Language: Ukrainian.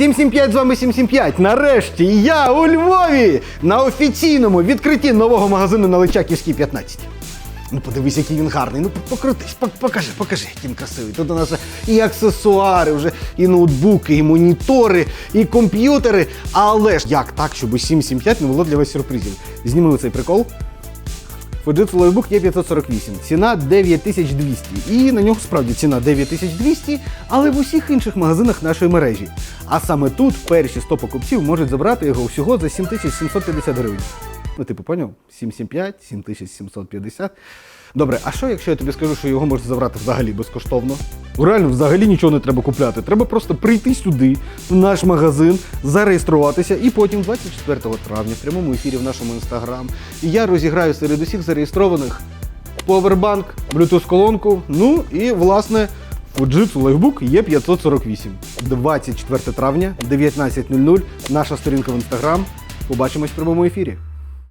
775 з вами 775. Нарешті я у Львові на офіційному відкритті нового магазину на Личаківській 15. Ну подивись, який він гарний. Ну покрутись, покажи, покажи, який він красивий. Тут у нас і аксесуари, вже і ноутбуки, і монітори, і комп'ютери. Але ж як так, щоб 775 не було для вас сюрпризів? Знімемо цей прикол. Fujitsu Lifebook є 548, ціна 9200. І на нього справді ціна 9200, але в усіх інших магазинах нашої мережі. А саме тут перші 100 покупців можуть забрати його всього за 7750 гривень. Ну, типу, поняв? 775, 7750. Добре, а що, якщо я тобі скажу, що його можна забрати взагалі безкоштовно? Реально, взагалі нічого не треба купляти. Треба просто прийти сюди, в наш магазин, зареєструватися, і потім 24 травня в прямому ефірі в нашому інстаграм. Я розіграю серед усіх зареєстрованих повербанк, Bluetooth-колонку, ну і власне. Fujitsu Lifebook є 548. 24 травня, 19.00, наша сторінка в інстаграм. Побачимось в прямому ефірі.